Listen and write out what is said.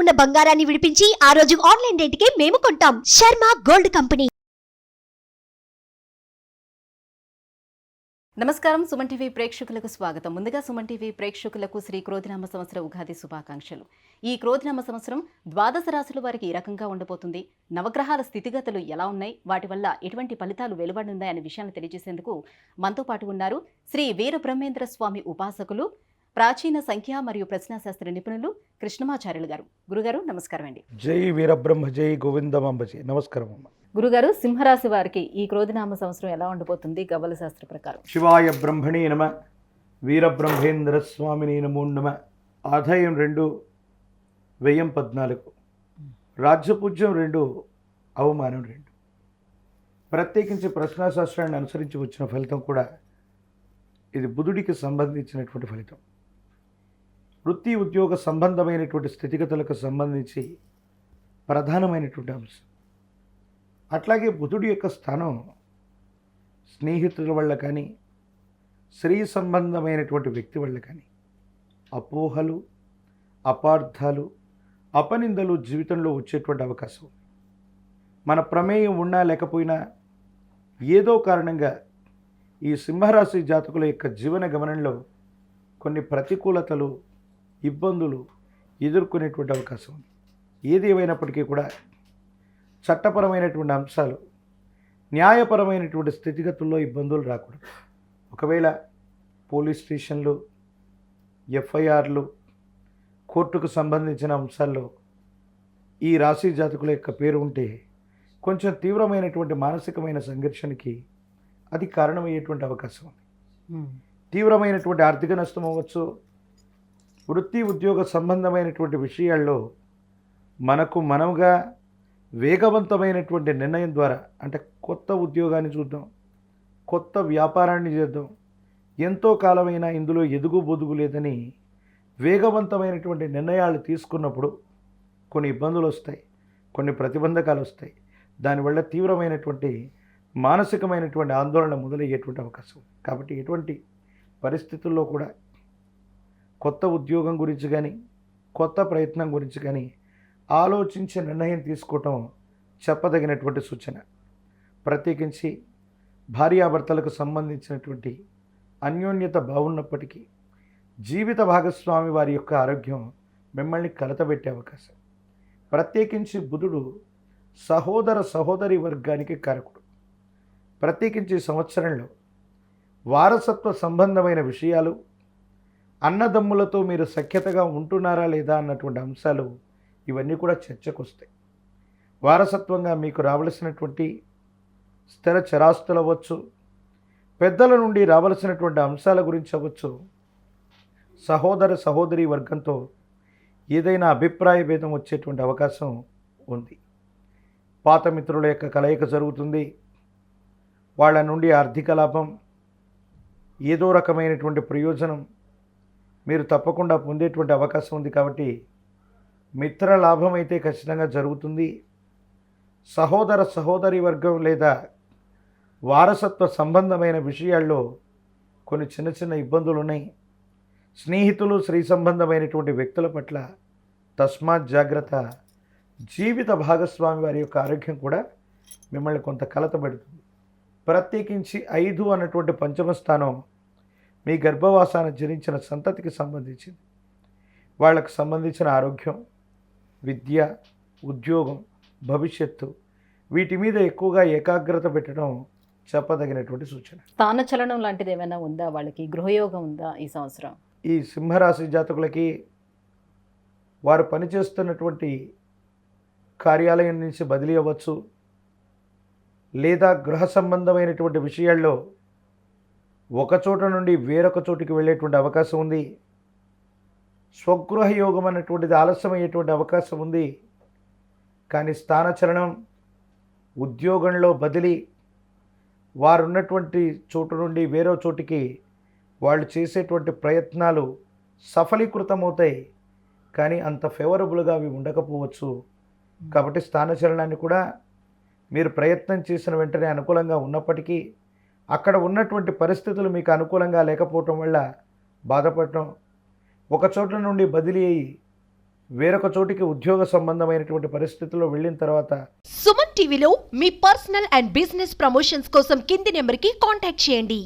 ఉన్న బంగారాన్ని విడిపించి ఆ రోజు ఆన్లైన్ రేటుకే మేము కొంటాం. Sharma gold company. నమస్కారం. సుమన్ టీవీ ప్రేక్షకులకు స్వాగతం. ముందుగా సుమన్ టీవీ ప్రేక్షకులకు శ్రీ క్రోధినామ సంవత్సర ఉగాది శుభాకాంక్షలు. ఈ క్రోధినామ సంవత్సరం ద్వాదశ రాశుల వారికి ఈ రకంగా ఉండబోతుంది? నవగ్రహాల స్థితిగతులు ఎలా ఉన్నాయి? వాటి వల్ల ఎటువంటి ఫలితాలు వెలువడున్నాయనే విషయాన్ని తెలియజేసేందుకు మనతో పాటు ఉన్నారు శ్రీ వీర బ్రహ్మేంద్ర స్వామి ఉపాసకులు ప్రాచీన సంఖ్య మరియు ప్రశ్నాశాస్త్ర నిపుణులు కృష్ణమాచార్యులు గారు. గురుగారు నమస్కారం అండి. జై వీరబ్రహ్మ జై గోవిందమాంబ జై నమస్కారం అమ్మ. గురుగారు సింహరాశి వారికి ఈ క్రోధినామ సంవత్సరం ఎలా ఉండబోతుంది గవ్వల శాస్త్ర ప్రకారం. శివాయ బ్రహ్మణే నమ వీరబ్రహ్మేంద్ర స్వామిని నమో నమ. ఆదాయం రెండు వ్యయం పద్నాలుగు. రాజ్యపూజ్యం రెండు అవమానం రెండు. ప్రత్యేకించి ప్రశ్నాశాస్త్రాన్ని అనుసరించి వచ్చిన ఫలితం కూడా ఇది బుధుడికి సంబంధించినటువంటి ఫలితం. వృత్తి ఉద్యోగ సంబంధమైనటువంటి స్థితిగతులకు సంబంధించి ప్రధానమైనటువంటి అంశం. అట్లాగే బుధుడి యొక్క స్థానం స్నేహితుల వల్ల కానీ స్త్రీ సంబంధమైనటువంటి వ్యక్తి వల్ల కానీ అపోహలు అపార్థాలు అపనిందలు జీవితంలో వచ్చేటువంటి అవకాశం. మన ప్రమేయం ఉన్నా లేకపోయినా ఏదో కారణంగా ఈ సింహరాశి జాతకుల యొక్క జీవన గమనంలో కొన్ని ప్రతికూలతలు ఇబ్బందులు ఎదుర్కొనేటువంటి అవకాశం ఉంది. ఏది ఏమైనప్పటికీ కూడా చట్టపరమైనటువంటి అంశాలు న్యాయపరమైనటువంటి స్థితిగతుల్లో ఇబ్బందులు రాకూడదు. ఒకవేళ పోలీస్ స్టేషన్లు ఎఫ్ఐఆర్లు కోర్టుకు సంబంధించిన అంశాల్లో ఈ రాశి జాతకుల యొక్క పేరు ఉంటే కొంచెం తీవ్రమైనటువంటి మానసికమైన సంఘర్షణకి అది కారణమయ్యేటువంటి అవకాశం ఉంది. తీవ్రమైనటువంటి ఆర్థిక నష్టం అవ్వచ్చు వృత్తి ఉద్యోగ సంబంధమైనటువంటి విషయాల్లో మనకు మనముగా వేగవంతమైనటువంటి నిర్ణయం ద్వారా అంటే కొత్త ఉద్యోగాన్ని చూద్దాం కొత్త వ్యాపారాన్ని చేద్దాం ఎంతో కాలమైనా ఇందులో ఎదుగు బొదుగు లేదని వేగవంతమైనటువంటి నిర్ణయాలు తీసుకున్నప్పుడు కొన్ని ఇబ్బందులు వస్తాయి కొన్ని ప్రతిబంధకాలు వస్తాయి. దానివల్ల తీవ్రమైనటువంటి మానసికమైనటువంటి ఆందోళన మొదలయ్యేటువంటి అవకాశం. కాబట్టి ఎటువంటి పరిస్థితుల్లో కూడా కొత్త ఉద్యోగం గురించి కానీ కొత్త ప్రయత్నం గురించి కానీ ఆలోచించి నిర్ణయం తీసుకోవటం చెప్పదగినటువంటి సూచన. ప్రత్యేకించి భార్యాభర్తలకు సంబంధించినటువంటి అన్యోన్యత బాగున్నప్పటికీ జీవిత భాగస్వామి వారి యొక్క ఆరోగ్యం మిమ్మల్ని కలతబెట్టే అవకాశం. ప్రత్యేకించి బుధుడు సహోదర సహోదరి వర్గానికి కారకుడు. ప్రత్యేకించి సంవత్సరంలో వారసత్వ సంబంధమైన విషయాలు అన్నదమ్ములతో మీరు సఖ్యతగా ఉంటున్నారా లేదా అన్నటువంటి అంశాలు ఇవన్నీ కూడా చర్చకు వస్తాయి వారసత్వంగా మీకు రావలసినటువంటి స్థిర చరాస్తులు అవ్వచ్చు పెద్దల నుండి రావలసినటువంటి అంశాల గురించి అవ్వచ్చు సహోదర సహోదరి వర్గంతో ఏదైనా అభిప్రాయ భేదం వచ్చేటువంటి అవకాశం ఉంది. పాత మిత్రుల యొక్క కలయిక జరుగుతుంది వాళ్ళ నుండి ఆర్థిక లాభం ఏదో రకమైనటువంటి ప్రయోజనం మీరు తప్పకుండా పొందేటువంటి అవకాశం ఉంది కాబట్టి మిత్ర లాభం అయితే ఖచ్చితంగా జరుగుతుంది. సహోదర సహోదరి వర్గం లేదా వారసత్వ సంబంధమైన విషయాల్లో కొన్ని చిన్న చిన్న ఇబ్బందులు ఉన్నాయి. స్నేహితులు స్త్రీ సంబంధమైనటువంటి వ్యక్తుల పట్ల తస్మాత్ జాగ్రత్త. జీవిత భాగస్వామి వారి యొక్క ఆరోగ్యం కూడా మిమ్మల్ని కొంత కలతబెడుతుంది ప్రత్యేకించి ఐదు అన్నటువంటి పంచమ స్థానం మీ గర్భవాసాన్ని జరించిన సంతతికి సంబంధించింది. వాళ్ళకు సంబంధించిన ఆరోగ్యం విద్య ఉద్యోగం భవిష్యత్తు వీటి మీద ఎక్కువగా ఏకాగ్రత పెట్టడం చెప్పదగినటువంటి సూచన. స్థానచలనం లాంటిది ఏమైనా ఉందా? వాళ్ళకి గృహయోగం ఉందా ఈ సంవత్సరం? ఈ సింహరాశి జాతకులకి వారు పనిచేస్తున్నటువంటి కార్యాలయం నుంచి బదిలీ అవ్వచ్చు. లేదా గృహ సంబంధమైనటువంటి విషయాల్లో ఒక చోట నుండి వేరొక చోటికి వెళ్ళేటువంటి అవకాశం ఉంది. స్వగృహ యోగం అనేటువంటిది ఆలస్యమయ్యేటువంటి అవకాశం ఉంది. కానీ స్థానచలనం ఉద్యోగంలో బదిలీ వారు ఉన్నటువంటి చోటు నుండి వేరే చోటికి వాళ్ళు చేసేటువంటి ప్రయత్నాలు సఫలీకృతమవుతాయి. కానీ అంత ఫేవరబుల్గా అవి ఉండకపోవచ్చు. కాబట్టి స్థానచలనాన్ని కూడా మీరు ప్రయత్నం చేసిన వెంటనే అనుకూలంగా ఉన్నప్పటికీ అక్కడ ఉన్నటువంటి పరిస్థితులు మీకు అనుకూలంగా లేకపోవటం వల్ల బాధపడటం ఒక చోట నుండి బదిలీ అయ్యి వేరొక చోటికి ఉద్యోగ సంబంధమైనటువంటి పరిస్థితుల్లో వెళ్ళిన తర్వాత సుమన్ టీవీలో మీ పర్సనల్ అండ్ బిజినెస్ ప్రమోషన్స్ కోసం కింది నెంబర్కి కాంటాక్ట్ చేయండి.